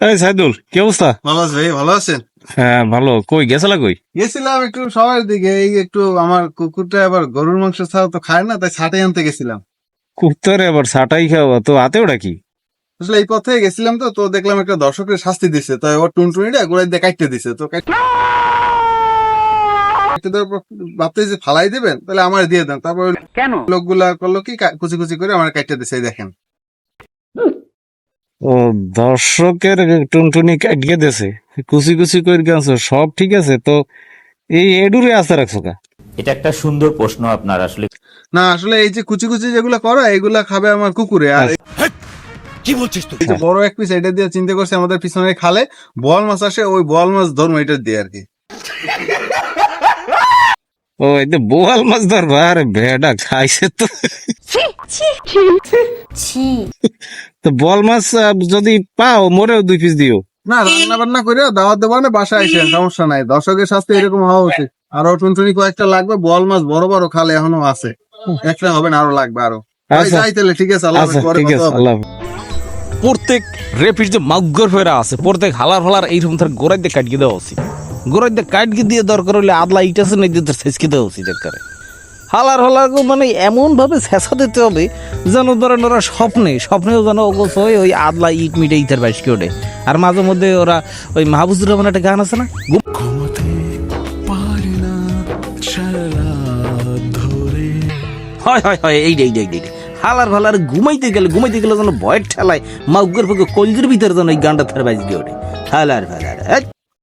এই সাইদুল কি অবস্থা? ভালো আছে ভাই ভালো আছেন? হ্যাঁ ভালো। কই গেছলা কই? গেছিলাম একটু সবার দিকে এই একটু আমার কুকুরটা আবার গরুর মাংস ছাড়া তো খায় না তাই ছাটে আনতে গেছিলাম। কুত্তরে আবার সাটাই খাওয়া তো হাতে ওটা কি? আসলে এই পথে গেছিলাম তো তো দেখলাম একটা দর্শকের শাস্তি দিছে তো ওর টুনটুনিটা গোড়ায় দিয়ে কাটতে দিছে তো কাটতে দেওয়ার পর ভাবতে যে ফালাই দিবেন তাহলে আমার দিয়ে দেন। তারপর কেন? লোকগুলা করল কি কা- কুচি কুচি করে আমার কাটতে দিছে দেখেন। ও দর্শকের টুনটুনি কাটিয়ে দেছে কুচি কুচি করে গেছো সব ঠিক আছে তো এই এডুরে আস্তে রাখছো কা? এটা একটা সুন্দর প্রশ্ন আপনার আসলে না আসলে এই যে কুচি কুচি যেগুলো করা এগুলা খাবে আমার কুকুরে আর কি বলছিস তুই? বড় এক পিস এটা দিয়ে চিন্তা করছে আমাদের পিছনে খালে বল মাছ আসে ওই বল মাছ ধরবো এটা দিয়ে আর কি। ও এই যে বোয়াল মাছ ধরবা আরে ভেডা খাইছে তো। তো বল মাছ যদি পাও মোরেও দুই পিস দিও। না রান্না বান্না করে দাওয়াত দেবো না বাসায় আসেন সমস্যা নাই। দর্শকের স্বাস্থ্য এরকম হওয়া উচিত। আরও টুনটুনি কয়েকটা লাগবে বল মাছ বড় বড় খালে এখনও আছে। একটা হবে না আরও লাগবে আরও। আচ্ছা। ঠিক আছে আল্লাহ আচ্ছা হাফেজ, পরে ঠিক আছে আল্লাহ প্রত্যেক রেপির যে মাগ্গর ফেরা আছে প্রত্যেক হালার ফালার এইরকম তার গোড়াই দিয়ে কাটকে দেওয়া উচিত। গোড়াই দিয়ে কাটকে দিয়ে দরকার হলে আদলা ইট আছে না দিয়ে তার ছেঁচকে দেওয়া উচিত হালার হালার মানে এমন ভাবে ছেঁচা দিতে হবে যেন ধরেন ওরা স্বপ্নে স্বপ্নেও যেন অগোছ হয়ে ওই আদলা ইট মিটে ইটার বাইশকে ওঠে। আর মাঝে মধ্যে ওরা ওই মাহবুজুর রহমান একটা গান আছে না? হয় হয় হয় এইটা এইটা এইটা। হালার ফালার ঘুমাইতে গেলে ঘুমাইতে গেলে যেন ভয়ের ঠেলায় মাউগের পক্ষে কলজির ভিতরে যেন এই গানটা থার বাজ দিয়ে ওঠে। হালার হ্যাঁ